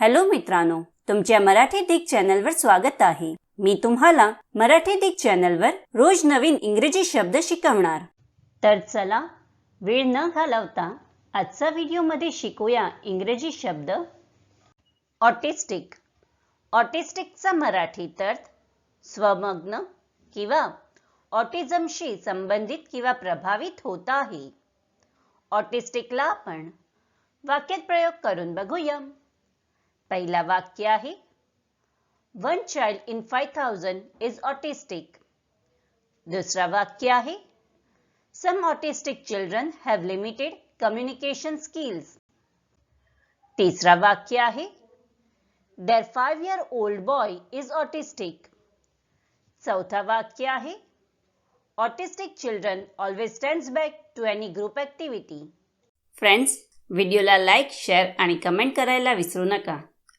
Hello मित्रांनो तुमच्या मराठी दिग चॅनलवर स्वागत आहे. मी तुम्हाला मराठी दिग चॅनलवर रोज नवीन इंग्रजी शब्द शिकवणार. तर चला वेळ न घालवता आजचा व्हिडिओमध्ये शिकूया इंग्रजी शब्द. ऑटिस्टिक. ऑटिस्टिकचा मराठीत अर्थ स्वमग्न किंवा ऑटिझमशी संबंधित किंवा प्रभावित होत आहे. ऑटिस्टिकला आपण वाक्यात प्रयोग करून बघूया. पहिला वाक्य आहे one child in five thousand is autistic दुसरा वाक्य आहे some autistic children have limited communication skills तिसरा वाक्य आहे there five year old boy is autistic चौथा वाक्य आहे autistic children always stands back to any group activity friends व्हिडिओला लाईक शेअर आणि कमेंट करायला विसरू नका.